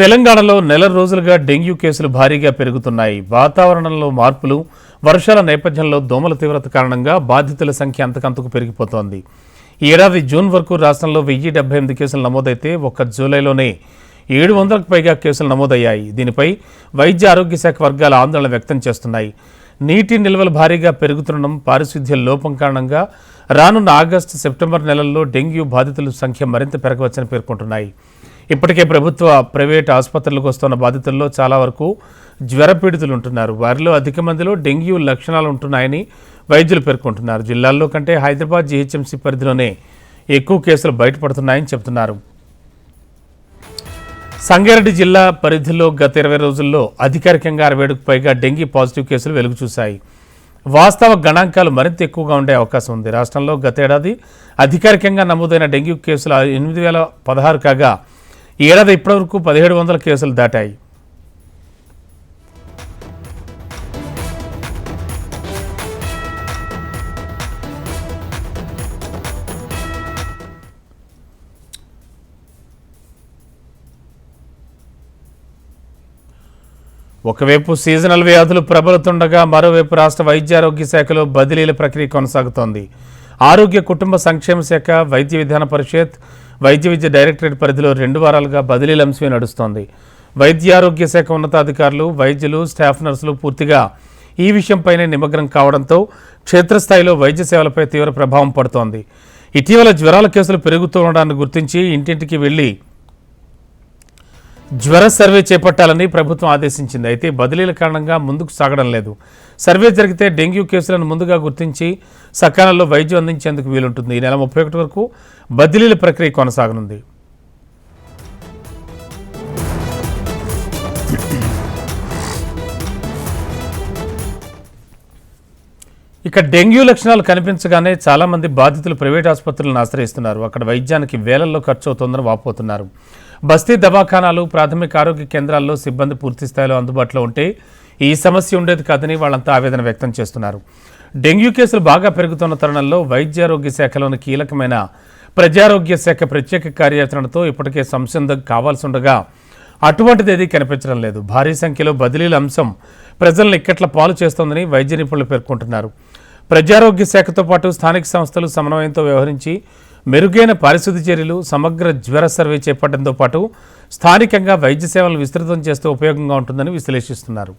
తెలంగాణలో నెల రోజులుగా డెంగ్యూ కేసులు భారీగా పెరుగుతున్నాయి. వాతావరణంలో మార్పులు వర్షాల నేపథ్యంలో దోమల తీవ్రత కారణంగా బాధితుల సంఖ్య అంతకంతకు పెరిగిపోతోంది. ఈ ఏడాది జూన్ వరకు రాష్ట్రంలో వెయ్యి డెబ్బై ఎనిమిది కేసులు నమోదైతే ఒక్క జూలైలోనే ఏడు వందలకు పైగా కేసులు నమోదయ్యాయి. దీనిపై వైద్య ఆరోగ్య శాఖ వర్గాలు ఆందోళన వ్యక్తం చేస్తున్నాయి. నీటి నిల్వలు భారీగా పెరుగుతుండడం పారిశుద్ధ్య లోపం కారణంగా రానున్న ఆగస్టు సెప్టెంబర్ నెలల్లో డెంగ్యూ బాధితుల సంఖ్య మరింత పెరగవచ్చని పేర్కొంటున్నాయి. ఇప్పటికే ప్రభుత్వ ప్రైవేట్ ఆసుపత్రులకు వస్తున్న బాధితుల్లో చాలా వరకు జ్వరపీడితులు ఉంటున్నారు. వారిలో అధిక మందిలో డెంగ్యూ లక్షణాలు ఉంటున్నాయని వైద్యులు పేర్కొంటున్నారు. జిల్లాల్లో కంటే హైదరాబాద్ జీహెచ్ఎంసీ పరిధిలోనే ఎక్కువ కేసులు బయటపడుతున్నాయని చెబుతున్నారు. సంగారెడ్డి జిల్లా పరిధిలో గత ఇరవై రోజుల్లో అధికారికంగా అరవై పైగా డెంగీ పాజిటివ్ కేసులు వెలుగు చూశాయి వాస్తవ గణాంకాలు మరింత ఎక్కువగా ఉండే అవకాశం ఉంది. రాష్ట్రంలో గతేడాది అధికారికంగా నమోదైన డెంగ్యూ కేసులు ఎనిమిది వేల పదహారు కాగా ఈ ఏడాది ఇప్పటివరకు పదిహేడు వందల కేసులు దాటాయి. ఒకవైపు సీజనల్ వ్యాధులు ప్రబలుతుండగా మరోవైపు రాష్ట్ర వైద్యారోగ్య శాఖలో బదిలీల ప్రక్రియ కొనసాగుతోంది. ఆరోగ్య కుటుంబ సంక్షేమ శాఖ వైద్య విధాన పరిషత్ వైద్య విద్య డైరెక్టరేట్ పరిధిలో రెండు వారాలుగా బదిలీల అంశమే నడుస్తోంది. వైద్యారోగ్య శాఖ ఉన్నతాధికారులు వైద్యులు స్టాఫ్ నర్సులు పూర్తిగా ఈ విషయంపైనే నిమగ్నం కావడంతో క్షేత్రస్థాయిలో వైద్య సేవలపై తీవ్ర ప్రభావం పడుతోంది. ఇటీవల జ్వరాల కేసులు పెరుగుతూ ఉండడాన్ని గుర్తించి ఇంటింటికి వెళ్ళి జ్వర సర్వే చేపట్టాలని ప్రభుత్వం ఆదేశించింది. అయితే బదిలీల కారణంగా ముందుకు సాగడం లేదు. సర్వే జరిగితే డెంగ్యూ కేసులను ముందుగా గుర్తించి సకాలంలో వైద్యం అందించేందుకు వీలుంటుంది. ఈ నెల ముప్పై ఒకటి వరకు బదిలీల ప్రక్రియ కొనసాగనుంది. ఇక డెంగ్యూ లక్షణాలు కనిపించగానే చాలా మంది బాధితులు ప్రైవేట్ ఆసుపత్రులను ఆశ్రయిస్తున్నారు. అక్కడ వైద్యానికి వేలల్లో ఖర్చు అవుతోందని వాపోతున్నారు. బస్తీ దవాఖానాలు ప్రాథమిక ఆరోగ్య కేంద్రాల్లో సిబ్బంది పూర్తి స్థాయిలో అందుబాటులో ఉంటే ఈ సమస్య ఉండేది కాదని వాళ్ళంతా ఆవేదన వ్యక్తం చేస్తున్నారు. డెంగ్యూ కేసులు బాగా పెరుగుతున్న తరుణంలో వైద్యారోగ్య శాఖలోని కీలకమైన ప్రజారోగ్య శాఖ ప్రత్యేక కార్యాచరణతో ఇప్పటికే సంసిద్ధం కావాల్సి ఉండగా అటువంటిది ఏది కనిపించడం లేదు. భారీ సంఖ్యలో బదిలీల అంశం ప్రజలను ఇక్కట్ల పాలు చేస్తోందని వైద్య నిపుణులు పేర్కొంటున్నారు. ప్రజారోగ్య శాఖతో పాటు స్థానిక సంస్థలు సమన్వయంతో వ్యవహరించి మెరుగైన పారిశుద్ధ్య చర్యలు సమగ్ర జ్వర సర్వే చేపట్టడంతో పాటు స్థానికంగా వైద్య సేవలను విస్తృతం చేస్తూ ఉపయోగంగా ఉంటుందని విశ్లేషిస్తున్నారు.